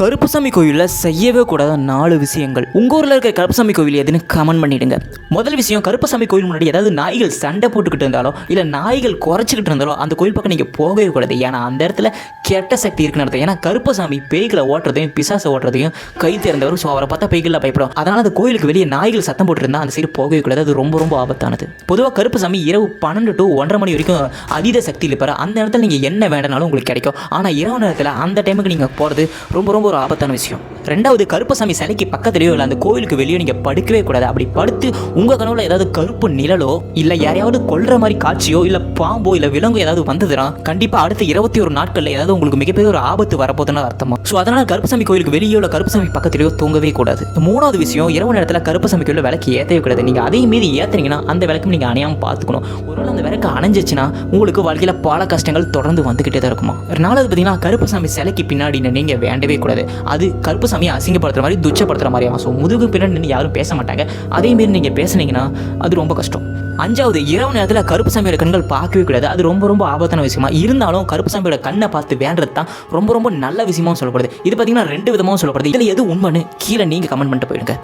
கருப்புசாமி கோயிலில் செய்யவே கூடாத நாலு விஷயங்கள். உங்கள் ஊரில் இருக்கிற கருப்புசாமி கோவில் எதுன்னு கமெண்ட் பண்ணிடுங்க. முதல் விஷயம் கருப்புசாமி கோயில் முன்னாடி ஏதாவது நாய்கள் சண்டை போட்டுக்கிட்டு இருந்தாலோ இல்லை நாய்கள் குறைச்சிக்கிட்டு இருந்தாலோ அந்த கோயில் பக்கம் நீங்கள் போகவே கூடாது. ஏன்னா அந்த இடத்துல கெட்ட சக்தி இருக்குன்னு அர்த்தம். ஏன்னா கருப்பசாமி பேய்களை ஓட்டுறதையும் பிசாசை ஓட்டுறதையும் கை தேர்ந்தவர். ஸோ அவரை பார்த்தா பேய்களில் பயப்படும் அதனால் அந்த கோயிலுக்கு வெளியே நாய்கள் சத்தம் போட்டுருந்தா அந்த சைடு போகவே கூடாது. அது ரொம்ப ரொம்ப ஆபத்தானது. பொதுவாக கருப்பசாமி இரவு பன்னெண்டு டு ஒன்றரை மணி வரைக்கும் அதீத சக்தி இருப்பார் அந்த நேரத்தில் நீங்கள் என்ன வேண்டனாலும் உங்களுக்கு கிடைக்கும். ஆனால் இரவு நேரத்தில் அந்த டைமுக்கு நீங்கள் போகிறது ரொம்ப ரொம்ப ஒரு ஆபத்தான விஷயம். ரெண்டாவது கருப்பசாமி சிலைக்கு பக்கத்துலேயோ இல்லை அந்த கோயிலுக்கு வெளியே நீங்கள் படுக்கவே கூடாது. அப்படி படுத்து உங்கள் கனவுல ஏதாவது கருப்பு நிழலோ இல்லை யாரையாவது கொல்ற மாதிரி காட்சியோ இல்லை பாம்போ இல்லை விலங்கு ஏதாவது வந்ததுன்னா கண்டிப்பாக அடுத்த இருபத்தி ஒரு நாட்களில் ஏதாவது உங்களுக்கு மிகப்பெரிய ஒரு ஆபத்து வரப்போதுன்னு அர்த்தமா? ஸோ அதனால் கருப்பசாமி கோயிலுக்கு வெளியே உள்ள கருப்பசாமி பக்கத்துலையோ தூங்கவே கூடாது. மூணாவது விஷயம் இரவு நேரத்தில் கருப்பசாமி கோயிலில் விளக்கு ஏற்றவே கூடாது. நீங்கள் அதே மீறி ஏற்றுனீங்கன்னா அந்த விளக்கும் நீங்கள் அணையாமல் பார்த்துக்கணும். ஒருவேளை அந்த விளக்கு அணைஞ்சிச்சுன்னா உங்களுக்கு வாழ்க்கையில் பல கஷ்டங்கள் தொடர்ந்து வந்துக்கிட்டே தான் இருக்குமா? நாலாவது பார்த்தீங்கன்னா கருப்பசாமி சிலைக்கு பின்னாடி நீங்கள் வேண்டவே கூடாது. அது கருப்புசாமியை அசிங்கப்படுத்துற மாதிரி துச்சப்படுத்துற மாதிரி ஸோ முதுகு பின்னாடி யாரும் பேச மாட்டாங்க. அதே மாரி நீங்கள் பேசுனீங்கன்னா அது ரொம்ப கஷ்டம். அஞ்சாவது இரவு நேரத்தில் கருப்புசாமியோட கண்கள் பார்க்கவே கூடாது. அது ரொம்ப ரொம்ப ஆபத்தான விஷயமா. இருந்தாலும் கருப்பு சாமியோட கண்ணை பார்த்து வேண்டது தான் ரொம்ப ரொம்ப நல்ல விஷயமாவும் சொல்லப்படுது. இது பார்த்தீங்கன்னா ரெண்டு விதமாகவும் சொல்லப்படுது. இதில் எது உண்மைன்னு கீழே நீங்கள் கமெண்ட் பண்ணிட்டு போயிடுங்க.